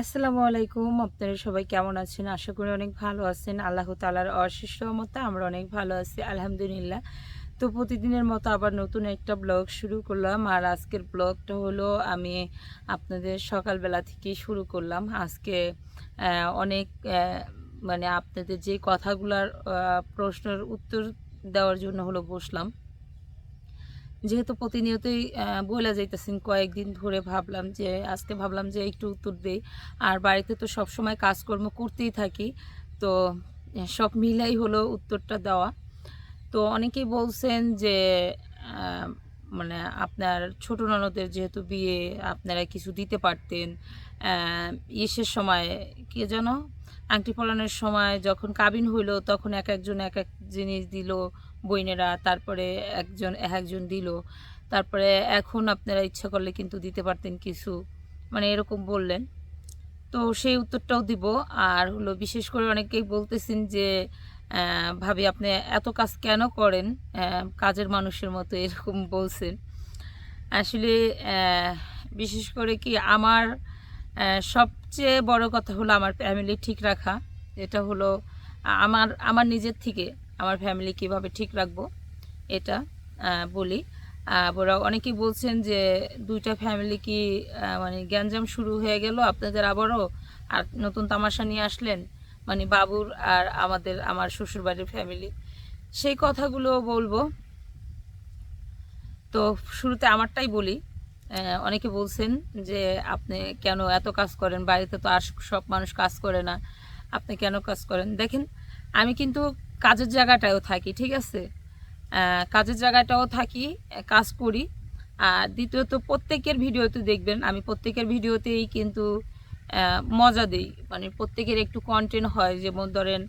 আসসালামু আলাইকুম, আপনারা সবাই কেমন আছেন? আশা করি অনেক ভালো আছেন। আল্লাহ তালার অশেষ মতো আমরা অনেক ভালো আছি, আলহামদুলিল্লাহ। তো প্রতিদিনের মতো আবার নতুন একটা ব্লগ শুরু করলাম। আর আজকের ব্লগটা হলো, আমি আপনাদের সকালবেলা থেকেই শুরু করলাম। আজকে অনেক মানে আপনাদের যে কথাগুলার প্রশ্নের উত্তর দেওয়ার জন্য হলো বসলাম। যেহেতু প্রতিনিয়তই বলে যাইতেছেন কয়েকদিন ধরে ভাবলাম যে, আজকে ভাবলাম যে একটু উত্তর দেই। আর বাড়িতে তো সব সময় কাজকর্ম করতেই থাকি, তো সব মিলাই হলো উত্তরটা দেওয়া। তো অনেকেই বলছেন যে মানে আপনার ছোট ননদের যেহেতু বিয়ে, আপনারা কিছু দিতে পারতেন ইসের সময়, কে যেন, আংটি পলানোর সময় যখন কাবিন হইল, তখন এক একজন এক এক জিনিস দিল বইনেরা, তারপরে একজন একজন দিল। তারপরে এখন আপনারা ইচ্ছা করলে কিন্তু দিতে পারতেন কিছু। মানে এরকম বললেন। তো সেই উত্তরটাও দিব। আর হলো বিশেষ করে অনেকেই বলতেছেন যে ভাবি আপনি এত কাজ কেন করেন? কাজের মানুষের মতো এরকম বলছেন। আসলে বিশেষ করে কি আমার সবচেয়ে বড় কথা হলো আমার ফ্যামিলি ঠিক রাখা। এটা হলো আমার আমার নিজের থেকে। আমার ফ্যামিলি কীভাবে ঠিক রাখব, এটা বলি। ওরা অনেকেই বলছেন যে দুইটা ফ্যামিলি কি মানে গ্যাঞ্জাম শুরু হয়ে গেল, আপনাদের আবারও আর নতুন তামাশা নিয়ে আসলেন? মানে বাবুর আর আমাদের, আমার শ্বশুরবাড়ির ফ্যামিলি সেই কথাগুলো বলব। তো শুরুতে আমারটাই বলি। অনেকে বলছেন যে আপনি কেন এত কাজ করেন? বাড়িতে তো আর সব মানুষ কাজ করে না। আপনি কেন কাজ করেন? দেখেন, আমি কিন্তু কাজের জায়গাটাও থাকি, ঠিক আছে? কাজের জায়গাটাও থাকি, কাজ করি। আর দ্বিতীয়ত, প্রত্যেকের ভিডিওতে দেখবেন, আমি প্রত্যেকের ভিডিওতেই কিন্তু মজা দিই। মানে প্রত্যেকের একটু কন্টেন্ট হয়, যেমন ধরেন,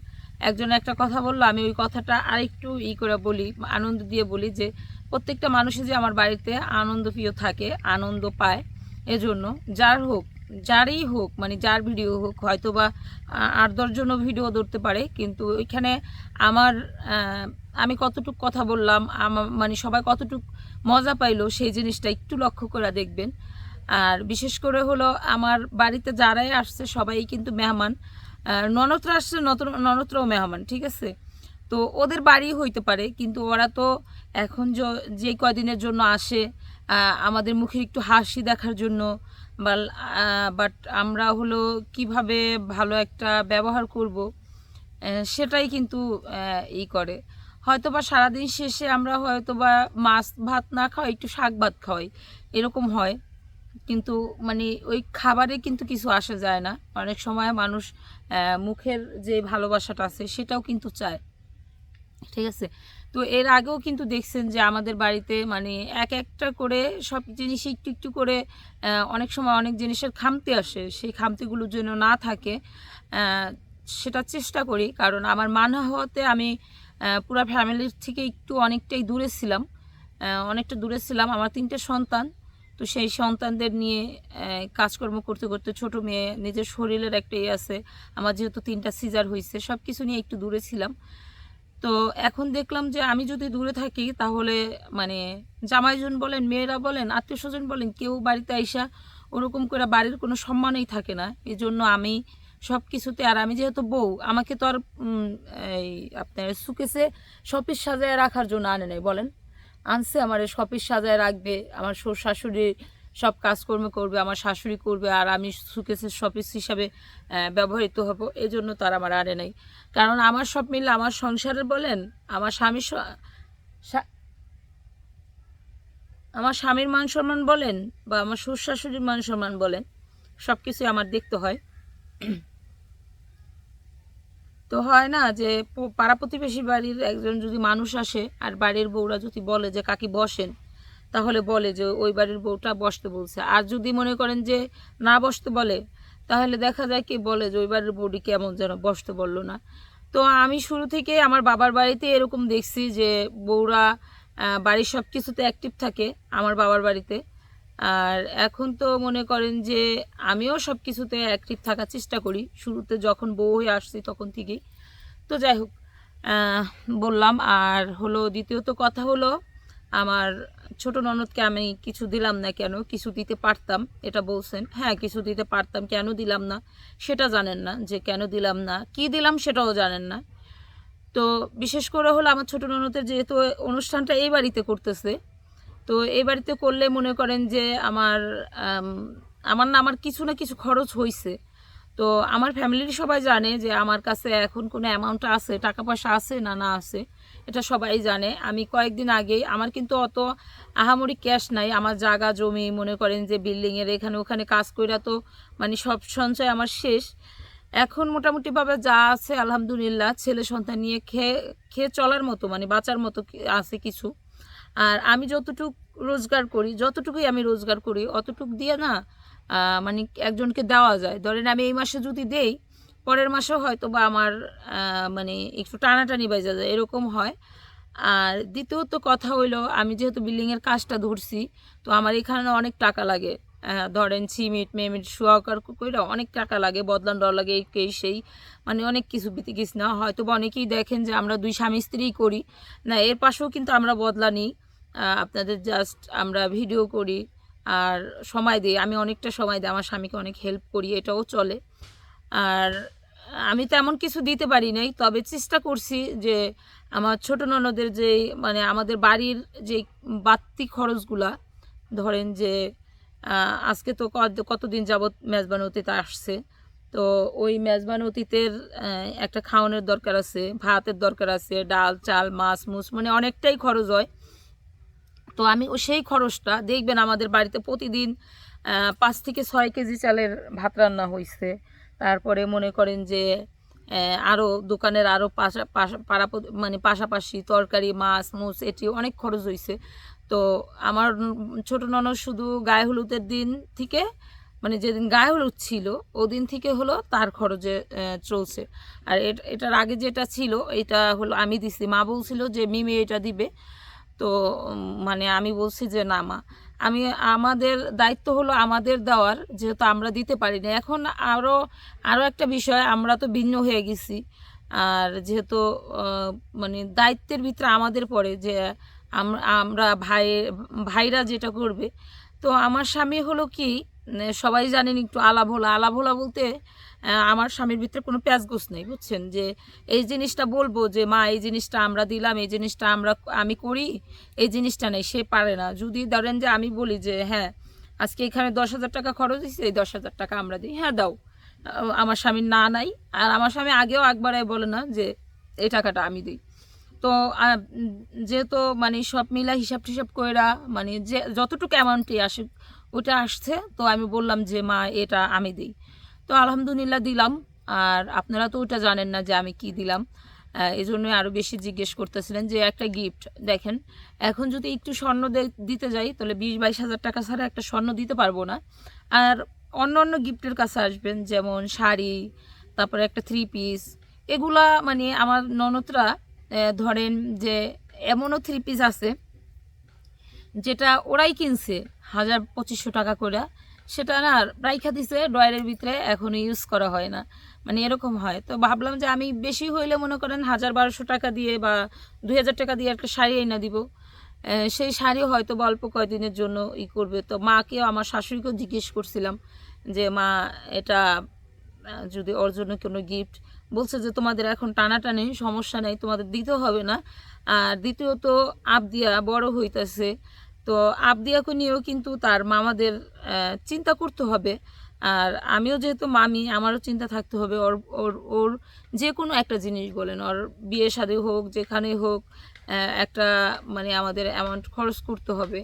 একজন একটা কথা বলল, আমি ওই কথাটা আরেকটু ই করে বলি, আনন্দ দিয়ে বলি যে, প্রত্যেকটা মানুষই যে আমার বাড়িতে আনন্দ প্রিয় থাকে, আনন্দ পায়, এজন্য যার হোক যারই হোক মানে যার ভিডিও হোক হয়তো বা আট দশজনও ভিডিও ধরতে পারে, কিন্তু ওইখানে আমার আমি কতটুক কথা বললাম মানে সবাই কতটুক মজা পাইলো, সেই জিনিসটা একটু লক্ষ্য করে দেখবেন। আর বিশেষ করে হলো আমার বাড়িতে যারাই আসছে, সবাই কিন্তু মেহমান। আর ননদরা আসছে ননদরাও মেহমান, ঠিক আছে? তো ওদের বাড়ি হইতে পারে, কিন্তু ওরা তো এখন য- যে কয়দিনের জন্য আসে আমাদের মুখে একটু হাসি দেখার জন্য বা বাট আমরা হলো কীভাবে ভালো একটা ব্যবহার করব সেটাই কিন্তু ই করে। হয়তো বা সারাদিন শেষে আমরা হয়তো বা মাছ ভাত না খাওয়াই একটু শাক ভাত খাওয়াই, এরকম হয়। কিন্তু মানে ওই খাবারে কিন্তু কিছু আসা যায় না। অনেক সময় মানুষ মুখের যে ভালোবাসাটা আছে, সেটাও কিন্তু চায়। ঠিক আছে? তো এর আগেও কিন্তু দেখছেন যে আমাদের বাড়িতে মানে এক একটা করে সব জিনিস একটু একটু করে অনেক সময় অনেক জিনিসের খামতি আসে। সেই খামতিগুলোর জন্য না থাকে সেটা চেষ্টা করি। কারণ আমার মানা হওয়াতে আমি পুরা ফ্যামিলির থেকে একটু অনেকটাই দূরে ছিলাম অনেকটা দূরে ছিলাম। আমার তিনটে সন্তান, তো সেই সন্তানদের নিয়ে কাজকর্ম করতে করতে ছোট মেয়ে, নিজের শরীরের একটা ইয়ে আছে। আমার যেহেতু তিনটা সিজার হয়েছে সব কিছু নিয়ে একটু দূরে ছিলাম। তো এখন দেখলাম যে আমি যদি দূরে থাকি, তাহলে মানে জামাইজন বলেন, মেয়েরা বলেন আত্মীয় স্বজন বলেন, কেউ বাড়িতে আইসা ওরকম করে বাড়ির কোনো সম্মানই থাকে না। এই জন্য আমি সব কিছুতে আর আমি যেহেতু বউ, আমাকে তো আর এই আপনার সুকেসে শপিস সাজায় রাখার জন্য আনে নাই, বলেন। আনছে, আমার শপিস সাজায় রাখবে, আমার শ্বশুর শাশুড়ি সব কাজকর্ম করবে, আমার শাশুড়ি করবে, আর আমি সুকেসের শপিস হিসাবে ব্যবহৃত হব। এই জন্য তো আর আমার আনে নাই। কারণ আমার সব মিলে, আমার সংসারের বলেন, আমার স্বামীর আমার স্বামীর মান সম্মান বলেন বা আমার শ্বশুর মান সম্মান বলেন সব কিছুই আমার দেখতে হয়। তো হয় না যে পাড়া প্রতিবেশী বাড়ির একজন যদি মানুষ আসে, আর বাড়ির বউরা যদি বলে যে, কাকি বসেন। তাহলে বলে যে ওই বাড়ির বউটা বসতে বলছে। আর যদি মনে করেন যে না বসতে বলে, তাহলে দেখা যায় কি বলে যে ওই বাড়ির বউটি কেমন যেন বসতে বলল না। তো আমি শুরু থেকে আমার বাবার বাড়িতে এরকম দেখছি যে বউরা বাড়ির সব কিছুতে অ্যাক্টিভ থাকে আমার বাবার বাড়িতে। আর এখন তো মনে করেন যে আমিও সব কিছুতে অ্যাক্টিভ থাকার চেষ্টা করি। শুরুতে যখন বউ হয়ে আসছি তখন থেকেই। তো যাই হোক বললাম। আর হলো দ্বিতীয়ত কথা হলো, আমার ছোট ননদকে আমি কিছু দিলাম না কেন? কিছু দিতে পারতাম, এটা বলছেন। হ্যাঁ কিছু দিতে পারতাম, কেন দিলাম না? সেটা জানেন না যে কেন দিলাম না। কি দিলাম সেটাও জানেন না। তো বিশেষ করে হলো আমার ছোট ননদের যেহেতু অনুষ্ঠানটা এই বাড়িতে করতেছে, তো এই বাড়িতে করলে মনে করেন যে আমার আমার না আমার কিছু না কিছু খরচ হয়েছে তো আমার ফ্যামিলির সবাই জানে যে আমার কাছে এখন কোনো অ্যামাউন্ট আছে, টাকা পয়সা আছে না না আছে। এটা সবাই জানে। আমি কয়েকদিন আগেই, আমার কিন্তু অত আহামরি ক্যাশ নাই, আমার জায়গা, জমি, মনে করেন যে বিল্ডিংয়ের এখানে ওখানে কাজ কইরা তো মানে সব সঞ্চয় আমার শেষ। এখন মোটামুটিভাবে যা আছে, আলহামদুলিল্লাহ, ছেলে সন্তান নিয়ে খেয়ে খেয়ে চলার মতো মানে বাঁচার মতো আছে কিছু। আর আমি যতটুক রোজগার করি, যতটুকুই আমি রোজগার করি, অতটুক দিয়ে না মানে একজনকে দেওয়া যায়। ধরেন আমি এই মাসে যদি দেই পরের মাসেও হয়তো বা আমার মানে একটু টানাটানি বাজা যায়, এরকম হয়। আর দ্বিতীয়ত কথা হইল, আমি যেহেতু বিল্ডিংয়ের কাজটা ধরছি, তো আমার এখানে অনেক টাকা লাগে। ধরেন সিমেন্ট মেমিট সোয়াকার কইরা অনেক টাকা লাগে, বদলান ডর লাগে, এই সেই মানে অনেক কিছু বিতি কিছু না। হয়তো বা অনেকেই দেখেন যে আমরা দুই স্বামী স্ত্রীই করি, না, এর পাশেও কিন্তু আমরা বদলা নিই। আপনাদের জাস্ট আমরা ভিডিও করি, আর সময় দিই, আমি অনেকটা সময় দিই, আমার স্বামীকে অনেক হেল্প করি, এটাও চলে। আর আমি তেমন কিছু দিতে পারি নাই। তবে চেষ্টা করছি যে আমার ছোট ননদের যে মানে আমাদের বাড়ির যে বাড়তি খরচগুলা, ধরেন যে আজকে তো কত- কতদিন যাবৎ মেজবান অতীত আসছে। তো ওই মেজবান অতীতের একটা খাওয়ানোর দরকার আছে, ভাতের দরকার আছে, ডাল, চাল, মাছ, মুছ মানে অনেকটাই খরচ হয়। তো আমি সেই খরচটা, দেখবেন আমাদের বাড়িতে প্রতিদিন পাঁচ থেকে ছয় কেজি চালের ভাত রান্না হয়েছে তারপরে মনে করেন যে আরও দোকানের আরও পাশা পাড়া মানে পাশাপাশি তরকারি, মাছ, মুছ, এটি অনেক খরচ হয়েছে তো আমার ছোট ননদ শুধু গায়ে হলুদের দিন থেকে মানে যেদিন গায়ে হলুদ ছিল, ওদিন থেকে হলো তার খরচে চলছে। আর এট- এটার আগে যেটা ছিল এটা হলো আমি দিছি। মা বলছিল যে, মিমি, এটা দিবে। তো মানে আমি বলছি যে, না, মা। আমি, আমাদের দায়িত্ব হলো আমাদের দেওয়ার, যেহেতু আমরা দিতে পারি না এখন আরও আরও একটা বিষয়, আমরা তো ভিন্ন হয়ে গেছি। আর যেহেতু মানে দায়িত্বের ভিতরে আমাদের পড়ে যে আম- আমরা ভাই, ভাইরা যেটা করবে। তো আমার স্বামী হলো কি সবাই জানেন একটু আলাভোলা। আলাভোলা বলতে আমার স্বামীর ভিতরে কোনো প্যাঁচগোছ নেই, বুঝছেন? যে এই জিনিসটা বলব যে, মা, এই জিনিসটা আমরা দিলাম, এই জিনিসটা আমরা আমি করি, এই জিনিসটা নেই। সে পারে না। যদি ধরেন যে আমি বলি যে হ্যাঁ আজকে এখানে দশ হাজার টাকা খরচ হয়েছে, এই দশ হাজার টাকা আমরা দিই। হ্যাঁ দাও। আমার স্বামীর না নাই। আর আমার স্বামী আগেও একবারে বলে না যে, এই টাকাটা আমি দিই। তো যেহেতু মানে সব মিলা হিসাব টিসাব কইরা মানে যে, যতটুকু অ্যামাউন্টই আসে ওটা আসছে, তো আমি বললাম যে, মা, এটা আমি দিই। তো আলহামদুলিল্লাহ দিলাম। আর আপনারা তো ওটা জানেন না যে আমি কি দিলাম। এই জন্য আরও বেশি জিজ্ঞেস করতেছিলেন যে একটা গিফট দেখেন, এখন যদি একটু স্বর্ণ দিতে যাই, তাহলে বিশ বাইশ হাজার টাকা ছাড়া একটা স্বর্ণ দিতে পারব না। আর অন্য অন্য গিফটের কাছে আসবেন, যেমন শাড়ি, তারপরে একটা থ্রি পিস এগুলা মানে আমার ননদরা ধরেন যে এমনও থ্রি পিস আছে, যেটা ওরাই কিনছে, হাজার পঁচিশশো টাকা করে সেটা না রাইখা দিছে ডয়ারের ভিতরে এখনও ইউজ করা হয় না। মানে এরকম হয়। তো ভাবলাম যে আমি বেশি হইলে মনে করেন হাজার বারোশো টাকা দিয়ে বা দুই হাজার টাকা দিয়ে একটা শাড়ি এনে দিব। সেই শাড়ি হয়তো বা অল্প কয়দিনের জন্য ই করবে। তো মাকেও আমার শাশুড়িকেও জিজ্ঞেস করছিলাম যে, মা, এটা যদি ওর জন্য কোনো গিফট বলছে যে, তোমাদের এখন টানাটানি, সমস্যা নেই, তোমাদের দিতে হবে না। আর দ্বিতীয়ত আবদিয়া বড় হইতেছে। তো আবদিয়াকে নিয়েও কিন্তু তার মামাদের চিন্তা করতে হবে। আর আমিও যেহেতু মামি, আমারও চিন্তা থাকতে হবে। ওর ওর ওর যে কোনো একটা জিনিস বলেন, ওর বিয়ে শাদী হোক, যেখানে হোক একটা মানে আমাদের অ্যামাউন্ট খরচ করতে হবে।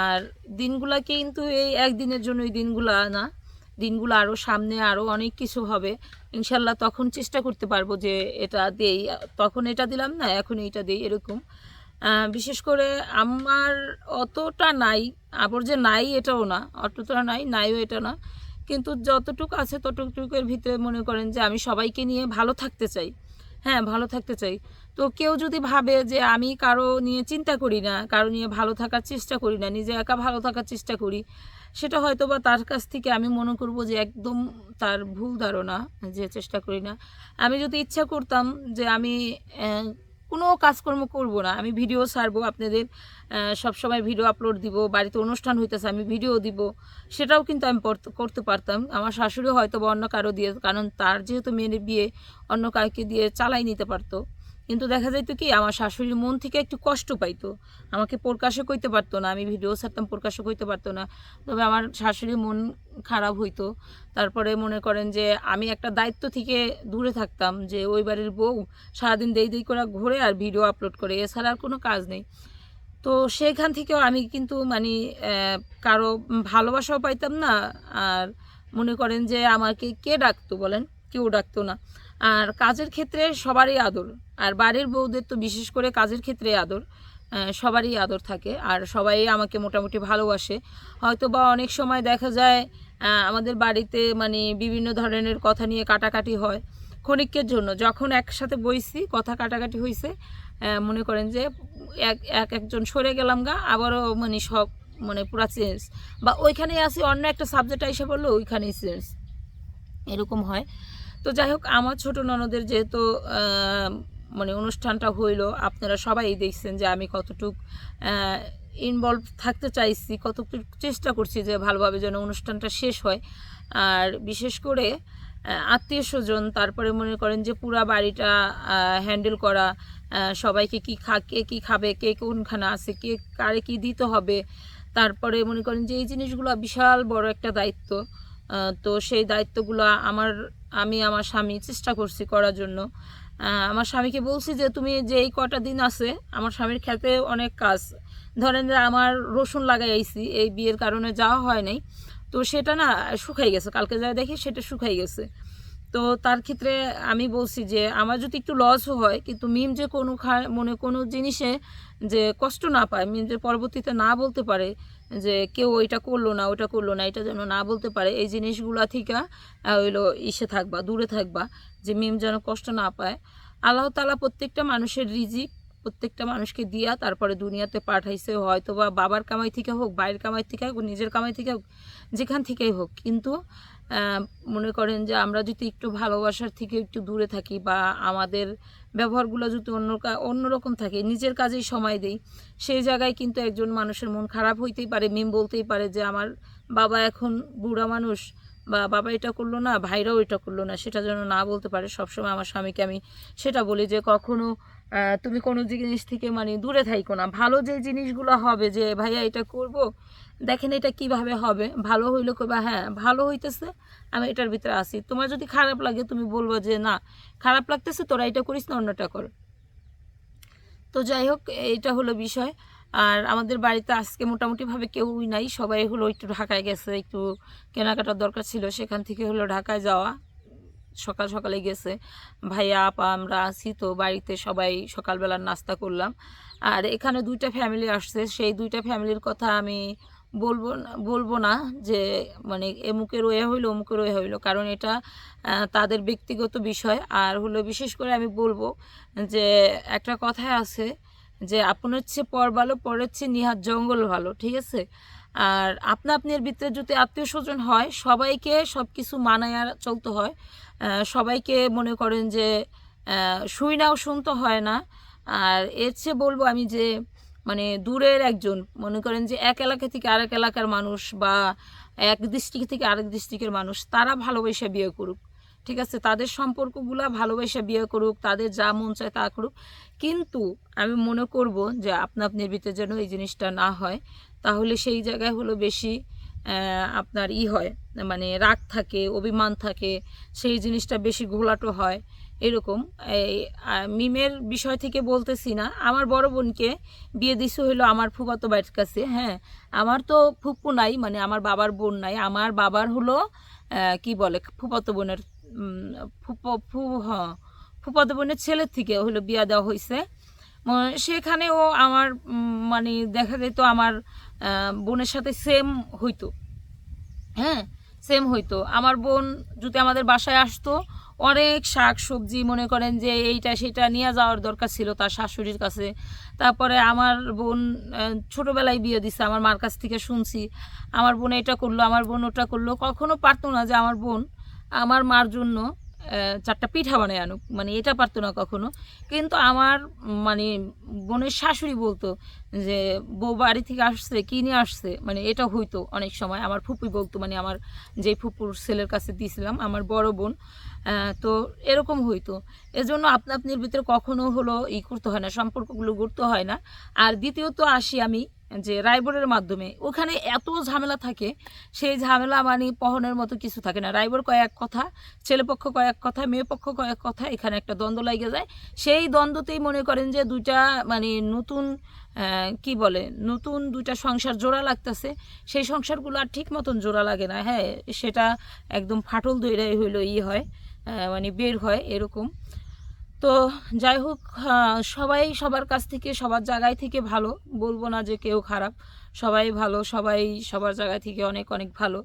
আর দিনগুলা কিন্তু এই একদিনের জন্য এই দিনগুলা না, দিনগুলো আরও সামনে আরও অনেক কিছু হবে। ইনশাল্লাহ তখন চেষ্টা করতে পারব যে এটা দেই। তখন এটা দিলাম না, এখন এইটা দিই, এরকম। বিশেষ করে আমার অতটা নাই, আবার যে নাই এটাও না, অতটা নাই, নাইও এটা না। কিন্তু যতটুকু আছে ততটুকুর ভিতরে মনে করেন যে আমি সবাইকে নিয়ে ভালো থাকতে চাই। হ্যাঁ ভালো থাকতে চাই। তো কেউ যদি ভাবে যে আমি কারও নিয়ে চিন্তা করি না, কারও নিয়ে ভালো থাকার চেষ্টা করি না, নিজে একা ভালো থাকার চেষ্টা করি, সেটা হয়তো বা তার কাছ থেকে আমি মনে করব যে একদম তার ভুল ধারণা, যে চেষ্টা করি না। আমি যদি ইচ্ছা করতাম যে আমি কোনো কাজকর্ম করব না। আমি ভিডিও ছাড়বো, আপনাদের সব সময় ভিডিও আপলোড দিব, বাড়িতে অনুষ্ঠান হইতেছে, আমি ভিডিও দিব। সেটাও কিন্তু আমি করতে পারতাম। আমার শাশুড়িও হয়তো বা অন্য কারও দিয়ে, কারণ তার যেহেতু মেয়ের বিয়ে, অন্য কাউকে দিয়ে চালাই নিতে পারতো। কিন্তু দেখা যাইতো কি, আমার শাশুড়ির মন থেকে একটু কষ্ট পাইতো। আমাকে প্রকাশও করতে পারতো না, আমি ভিডিও ছাড়তাম, প্রকাশও করতে পারতো না। তবে আমার শাশুড়ির মন খারাপ হইতো। তারপরে মনে করেন যে, আমি একটা দায়িত্ব থেকে দূরে থাকতাম যে, ওই বাড়ির বউ সারাদিন দেই দেই করে ঘুরে আর ভিডিও আপলোড করে, এছাড়া আর কোনো কাজ নেই। তো সেখান থেকেও আমি কিন্তু মানে কারও ভালোবাসাও পাইতাম না। আর মনে করেন যে, আমাকে কে ডাকতো বলেন? কেউ ডাকতো না। আর কাজের ক্ষেত্রে সবারই আদর। আর বাড়ির বউদের তো বিশেষ করে কাজের ক্ষেত্রে আদর সবারই আদর থাকে। আর সবাই আমাকে মোটামুটি ভালোবাসে। হয়তো বা অনেক সময় দেখা যায় আমাদের বাড়িতে মানে বিভিন্ন ধরনের কথা নিয়ে কাটাকাটি হয় ক্ষণিকের জন্য। যখন একসাথে বইছি, কথা কাটাকাটি হয়েছে মনে করেন যে এক এক একজন সরে গেলাম গা, আবারও মানে সব মানে পুরা চেঞ্জ বা ওইখানেই আসি অন্য একটা সাবজেক্ট এসে পড়ল, ওইখানেই চেঞ্জ এরকম হয়। তো যাই হোক আমার ছোট ননদের যেহেতু মানে অনুষ্ঠানটা হইল, আপনারা সবাই দেখছেন যে আমি কতটুক ইনভলভ থাকতে চাইছি, কতটুক চেষ্টা করছি যে ভালোভাবে যেন অনুষ্ঠানটা শেষ হয়। আর বিশেষ করে আত্মীয় স্বজন, তারপরে মনে করেন যে পুরা বাড়িটা হ্যান্ডেল করা সবাইকে কি খা, কে কী খাবে, কে কোনখানে আছে, কে কারে কি দিতে হবে, তারপরে মনে করেন যে এই জিনিসগুলো বিশাল বড় একটা দায়িত্ব। তো সেই দায়িত্বগুলো আমার আমি আমার স্বামী চেষ্টা করছি করার জন্য। আমার স্বামীকে বলছি যে, তুমি যে এই কটা দিন আছে, আমার স্বামীর খেতে অনেক কাজ। ধরেন যে, আমার রসুন লাগাই আইছি, এই বিয়ের কারণে যাওয়া হয় নাই। তো সেটা না শুকাই গেছে। কালকে যা দেখি সেটা শুকাই গেছে। তো তার ক্ষেত্রে আমি বলছি যে, আমার যদি একটু লসও হয়, কিন্তু মিম যে কোনো খা মনে কোনো জিনিসে যে কষ্ট না পায়, মিম যে পরবর্তীতে না বলতে পারে যে কেউ ওইটা করল না, ওইটা করল না, এটা যেন না বলতে পারে, এই জিনিসগুলা থেকে হইল ইসে থাকবা, দূরে থাকবা, যে মিম যেন কষ্ট না পায়। আল্লাহ তালা প্রত্যেকটা মানুষের রিজিক প্রত্যেকটা মানুষকে দিয়া তারপরে দুনিয়াতে পাঠাইছে হয়তো বা বাবার কামাই থেকে হোক বাইরের কামাই থেকে হোক, নিজের কামাই থেকে হোক, যেখান থেকেই হোক। কিন্তু মনে করেন যে আমরা যদি একটু ভালোবাসার থেকে একটু দূরে থাকি বা আমাদের ব্যবহারগুলো যদি অন্য অন্যরকম থাকে, নিজের কাজেই সময় দেই, সেই জায়গায় কিন্তু একজন মানুষের মন খারাপ হইতেই পারে, মিম বলতেই পারে যে আমার বাবা এখন বুড়া মানুষ বা বাবা এটা করল না, ভাইরাও এটা করল না, সেটা যেন না বলতে পারে। সবসময় আমার স্বামীকে আমি সেটা বলি যে কখনো তুমি কোনো জিনিস থেকে মানে দূরে থাইকো না। ভালো যে জিনিসগুলো হবে যে, ভাইয়া এটা করব দেখেন এটা কীভাবে হবে? ভালো হইল কইবা হ্যাঁ ভালো হইতেছে, আমি এটার ভিতরে আসি তোমার যদি খারাপ লাগে, তুমি বলব যে না, খারাপ লাগতেছে, তোরা এটা করিস না, অন্যটা কর। তো যাই হোক এটা হলো বিষয়। আর আমাদের বাড়িতে আজকে মোটামুটিভাবে কেউই নাই, সবাই হলো একটু ঢাকায় গেছে, একটু কেনাকাটার দরকার ছিল, সেখান থেকে হলো ঢাকায় যাওয়া। সকাল সকালে গেছে। ভাইয়া, আপা, আমরা আছি, তো বাড়িতে সবাই সকালবেলার নাস্তা করলাম। আর এখানে দুইটা ফ্যামিলি আসছে, সেই দুইটা ফ্যামিলির কথা আমি বলব না বলব না যে মানে এমুকের ওয়ে হইল, অমুকের ওয়ে হইল। কারণ এটা তাদের ব্যক্তিগত বিষয়। আর হলো বিশেষ করে আমি বলব যে, একটা কথায় আছে যে, আপনার চেয়ে পর ভালো, পরের চেয়ে নিহাত জঙ্গল ভালো ঠিক আছে? আর আপনা আপনার ভিতরে যদি আত্মীয় স্বজন হয়, সবাইকে সব কিছু মানায় চলতে হয়। সবাইকে মনে করেন যে শুই নাও, শুনতে হয় না। আর এর চেয়ে বলব আমি যে মানে দূরের একজন। মনে করেন যে এক এলাকা থেকে আরেক এলাকার মানুষ বা এক ডিস্ট্রিক্ট থেকে আরেক ডিস্ট্রিক্টের মানুষ, তারা ভালোবেসে বিয়ে করুক। ঠিক আছে? তাদের সম্পর্কগুলা ভালোবেসে বিয়ে করুক, তাদের যা মন চায় তা করুক। কিন্তু আমি মনে করব যে আপনা আপনার ভিতরে যেন এই জিনিসটা না হয়, তাহলে সেই জায়গায় হলো বেশি আপনার ই হয় মানে রাগ থাকে, অভিমান থাকে, সেই জিনিসটা বেশি ঘোলাটো হয়। এরকম। এই মিমের বিষয় থেকে বলতেছি না। আমার বড় বোনকে বিয়ে দিছে হইল আমার ফুফাতো বাড়ির কাছে হ্যাঁ। আমার তো ফুপু নাই মানে আমার বাবার বোন নাই। আমার বাবার হলো কি বলে, ফুফাতো বোনের ফুপো, ফু হ্যাঁ ফুফাতো বোনের ছেলের থেকে হলো বিয়া দেওয়া হয়েছে সেখানেও আমার মানে দেখা যেত আমার বোনের সাথে সেম হইতো। হ্যাঁ সেম হইতো। আমার বোন যদি আমাদের বাসায় আসতো অনেক শাক সবজি মনে করেন যে এইটা সেটা নিয়ে যাওয়ার দরকার ছিল তার শাশুড়ির কাছে। তারপরে আমার বোন ছোটোবেলায় বিয়ে দিছে, আমার মার কাছ থেকে শুনছি। আমার বোন এটা করল, আমার বোন ওটা করল। কখনো পারতো না যে আমার বোন আমার মার জন্য চারটা পিঠা বানায় আনুক। মানে এটা পারতো না কখনো। কিন্তু আমার মানে বোনের শাশুড়ি বলতো যে, বউ বাড়ি থেকে আসছে, কি নিয়ে আসছে? মানে এটা হইতো অনেক সময়। আমার ফুপি বলতো মানে আমার যে ফুপুর ছেলের কাছে দিয়েছিলাম আমার বড় বোন তো এরকম হইতো। এজন্য আপনা আপনির ভিতরে কখনো হলো ই করতে হয় না, সম্পর্কগুলো গড়তে হয় না। আর দ্বিতীয়ত আসি আমি যে রায়বরের মাধ্যমে। ওখানে এত ঝামেলা থাকে, সেই ঝামেলা মানে পহনের মতো কিছু থাকে না। রায়বর কয়েক কথা ছেলেপক্ষ কয়েক কথা, মেয়ে পক্ষ কয়েক কথা, এখানে একটা দ্বন্দ্ব লাগে যায়। সেই দ্বন্দ্বতেই মনে করেন যে দুটা মানে নতুন কি বলে, নতুন দুইটা সংসার জোড়া লাগতেছে। সেই সংসারগুলো আর ঠিক মতন জোড়া লাগে না। হ্যাঁ সেটা একদম ফাটল দইরাই হইল, ই হয় মানে বের হয়, এরকম। তো যাই হোক সবাই সবার কাছ থেকে, সবার জায়গায় থেকে ভালো। বলব না যে কেউ খারাপ। সবাই ভালো, সবাই সবার জায়গা থেকে অনেক অনেক ভালো।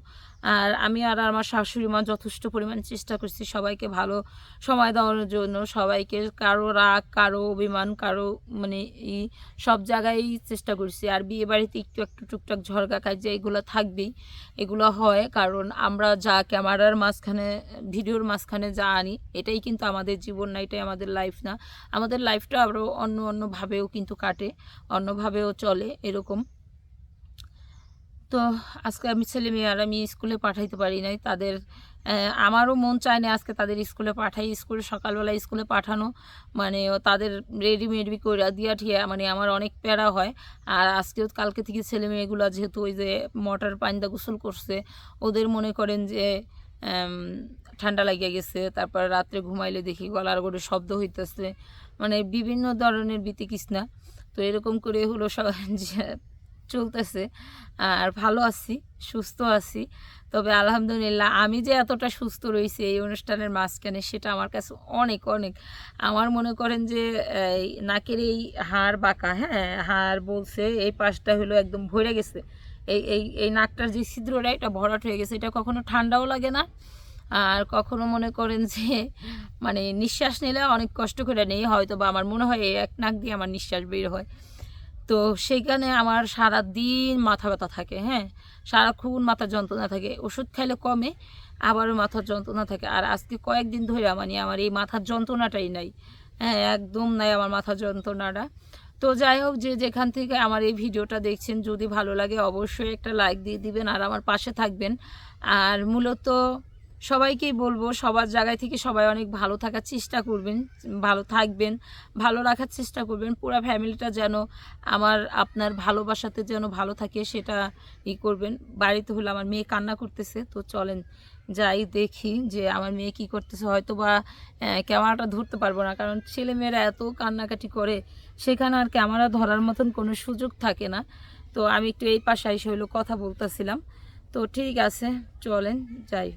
আর আমি আর আমার শাশুড়ি মা যথেষ্ট পরিমাণ চেষ্টা করছি সবাইকে ভালো সময় দেওয়ার জন্য, সবাইকে কারও রাগ, কারও অভিমান, কারও মানে এই সব জায়গায় চেষ্টা করছি। আর বিয়ে বাড়িতে একটু একটু টুকটাক ঝরগা কাজে এগুলো থাকবেই, এগুলো হয় কারণ আমরা যা ক্যামেরার মাঝখানে, ভিডিওর মাঝখানে যা আনি, এটাই কিন্তু আমাদের জীবন না, এটাই আমাদের লাইফ না। আমাদের লাইফটা আরও অন্য অন্যভাবেও কিন্তু কাটে অন্যভাবেও চলে এরকম। তো আজকে আমি ছেলে মেয়ে আর আমি স্কুলে পাঠাইতে পারি নাই। তাদের আমারও মন চায় না আজকে তাদের স্কুলে পাঠাই, স্কুলে সকালবেলা স্কুলে পাঠানো। মানে তাদের রেডি মেডি করে দিয়া ঠিয়া মানে আমার অনেক প্যারা হয়। আর আজকেও কালকে থেকে ছেলে মেয়েগুলো যেহেতু ওই যে মোটর পানিদা গোসল করছে, ওদের মনে করেন যে ঠান্ডা লাগিয়ে গেছে। তারপর রাত্রে ঘুমাইলে দেখি গলার গড়ে শব্দ হইতেছে। মানে বিভিন্ন ধরনের বিতিকিসনা। তো এরকম করে হলো সব চলতেছে। আর ভালো আছি, সুস্থ আছি। তবে আলহামদুলিল্লাহ আমি যে এতটা সুস্থ রয়েছি এই অনুষ্ঠানের মাঝখানে সেটা আমার কাছে অনেক অনেক। আমার মনে করেন যে নাকের এই হাড় বাঁকা হ্যাঁ? হাড় বলছে এই পাশটা হলো একদম ভরে গেছে। এই এই এই নাকটার যে ছিদ্রটা, এটা ভরাট হয়ে গেছে। এটা কখনো ঠান্ডাও লাগে না। আর কখনো মনে করেন যে মানে নিঃশ্বাস নিলে অনেক কষ্ট করে নেই। হয়তো বা আমার মনে হয় এক নাক দিয়ে আমার নিঃশ্বাস বের হয়। তো সেইখানে আমার সারা দিন মাথা ব্যথা থাকে হ্যাঁ? সারাক্ষণ মাথার যন্ত্রণা থাকে। ওষুধ খাইলে কমে, আবারও মাথার যন্ত্রণা থাকে। আর আজকে কয়েকদিন ধরে মানে আমার এই মাথার যন্ত্রণাটাই নাই হ্যাঁ? একদম নাই আমার মাথার যন্ত্রণাটা। তো যাই হোক, যে যেখান থেকে আমার এই ভিডিওটা দেখছেন, যদি ভালো লাগে অবশ্যই একটা লাইক দিয়ে দিবেন আর আমার পাশে থাকবেন। আর মূলত সবাইকেই বলব, সবার জায়গায় থেকে সবাই অনেক ভালো থাকার চেষ্টা করবেন, ভালো থাকবেন, ভালো রাখার চেষ্টা করবেন। পুরো ফ্যামিলিটা যেন আমার, আপনার ভালোবাসাতে যেন ভালো থাকে সেটা ই করবেন। বাড়িতে হলে আমার মেয়ে কান্না করতেছে, তো চলেন যাই দেখি যে আমার মেয়ে কি করতেছে। হয়তো বা ক্যামেরাটা ধরতে পারব না, কারণ ছেলে মেয়েরা এত কান্নাকাটি করে, সেখানে আর ক্যামেরা ধরার মতন কোনো সুযোগ থাকে না। তো আমি একটু এই পাশে এসে হলো কথা বলতেছিলাম। তো ঠিক আছে, চলেন যাই।